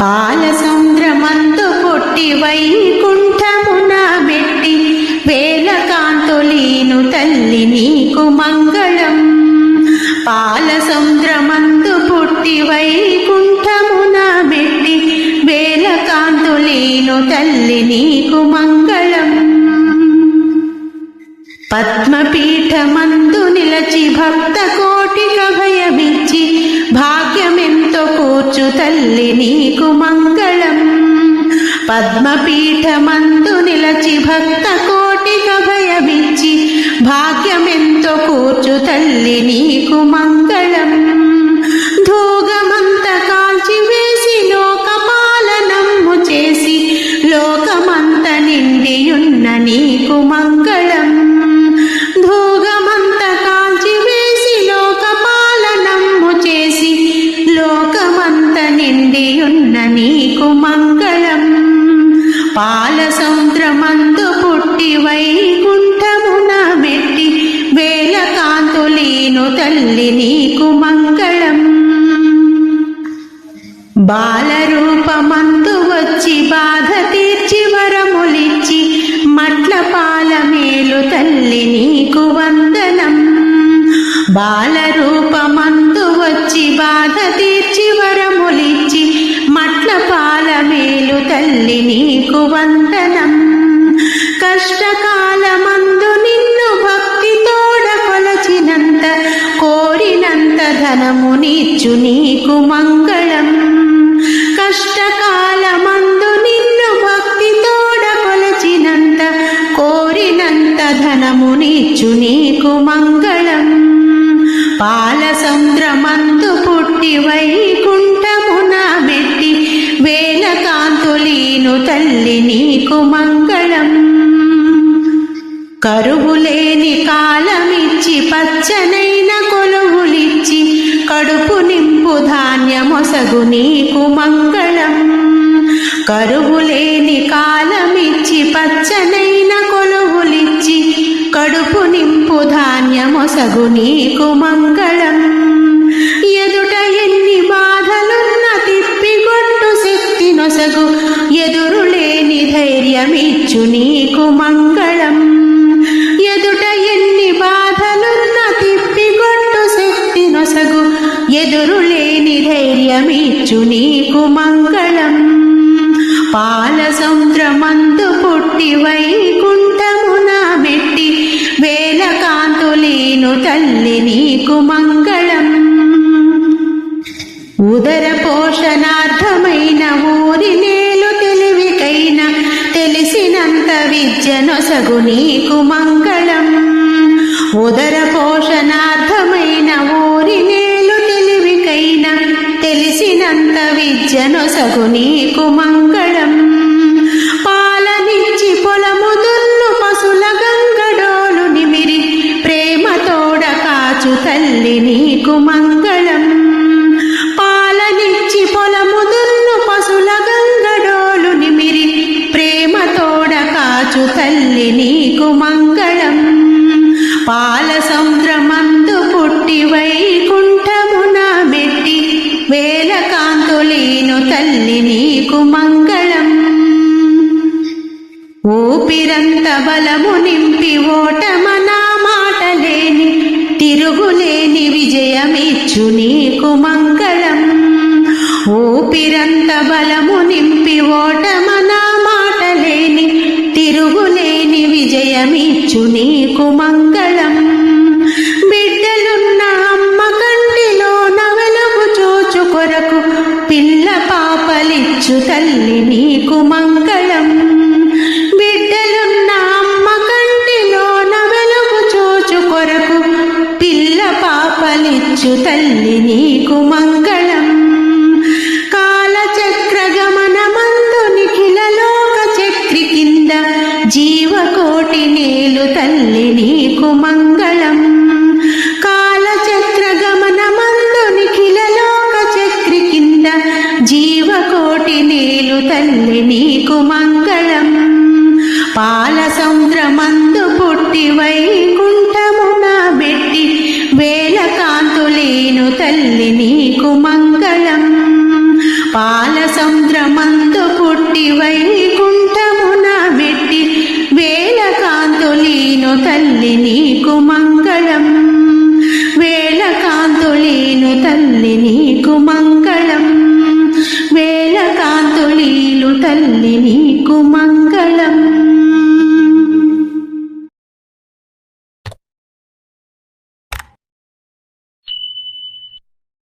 పాల సంద్రమందు పుట్టి వైకుంఠమున మెట్టి వేల కాంతులీను తల్లి నీకు మంగళం. పాల సంద్రమందు పుట్టి వైకుంఠమున మెట్టి వేల కాంతులీను తల్లి నీకు మంగళం. పద్మపీఠమందు నిలచి భక్త కోటిక భయమిచ్చి భాగ్యమెంతో కూర్చు తల్లి నీకు మంగళం. పద్మపీఠమందు నిలచి భక్త కోటిక భయమిచ్చి భాగ్యమెంతో కూర్చు తల్లి నీకు మంగళం. ధూగమంత కాల్చి వేసి లోకపాలనమ్ము చేసి లోకమంత నిండియున్న నీకు మంగళం. మంగళం. బాలరూపమందు వచ్చి బాధ తీర్చి వరములిచ్చి మట్ల పాల మేలు తల్లి నీకు వందనం. బాలరూపమందు వచ్చి బాధ తీర్చి వరములిచ్చి మట్ల పాల మేలు తల్లి నీకు వందనం. కష్టకాలమందు కోరినంత ధనము నీచు నీకు మంగళం. కష్టకాలమందు నిన్ను భక్తి తోడ కొలచినంత కోరినంత ధనము నీచు నీకు మంగళం. పాల సముద్రమందు పుట్టి వైకుంఠమున మెట్టి వేల కాంతులీను తల్లి నీకు మంగళం. కరువులేని కాలమిచ్చి పచ్చనైన కొలువులిచ్చి కడుపు నింపు ధాన్యమొసగు నీకు మంగళం. కరువులేని కాలమిచ్చి పచ్చనైన కొలువులిచ్చి కడుపు నింపు ధాన్యమొసగు నీకు మంగళం. ఎదుట ఎన్ని బాధలున్న తిప్పిగొట్టు శక్తి నొసగు ఎదురులేని ధైర్యమిచ్చు నీకు మంగళం. ధైర్యమిచ్చు నీకు మంగళం. పాల సముద్రమందు పుట్టి వైకుంఠమున మెట్టి. వేల కాంతులీను తల్లి నీకు మంగళం. ఉదర పోషణార్థమైన ఊరి నేలు తెలివికైన తెలిసినంత విద్యనొసగు నీకు మంగళం. ఉదర పోషణార్థమైన ఊరి తెలిసినంత విద్యనొసగు నీకు మంగళం. పాలనిచ్చి పొలము దున్ను పశుల గంగడోలు నిమిరి ప్రేమతోడ కాచు తల్లి నీకు మంగళం. పాలనిచ్చి పొలము దున్ను పశుల గంగడోలు నిమిరి ప్రేమతోడ కాచు తల్లి నీకు మంగళం. పాల సముద్రమందు పుట్టి వైకుంఠమున మెట్టి. వేల కాంతులీను తల్లి నీకు మంగళం. ఊపిరంత బలము నింపి ఓటమనా మాటలేని తిరుగులేని విజయమిచ్చు నీకు మంగళం. ఊపిరంత బలము నింపి ఓటమనా మాటలేని తిరుగులేని విజయమిచ్చు నీకు మంగళం. పాపలిచ్చు తల్లి నీకు మంగళం. బిడ్డలున్న అమ్మ కంటిలో నవలగు చూచు కొరకు పిల్ల పాపలిచ్చు తల్లి నీకు మంగళం. కాలచక్ర గమనమందు నిఖిల లోక చక్రి కింద జీవకోటి నేలు తల్లి నీకు మంగళం. తల్లి నీకు మంగళం. పాల సముద్రమందు పుట్టి వైకుంఠమున బెట్టి. వేల కాంతులేను తల్లి నీకు మంగళం. పాల సముద్రమందు పుట్టి వైకుంఠమున బెట్టి. వేల కాంతులేను తల్లి నీకు మంగళం. వేల కాంతులేను తల్లి నీకు మంగళం. వేల కాంతులీలు తల్లి నీకు మంగళం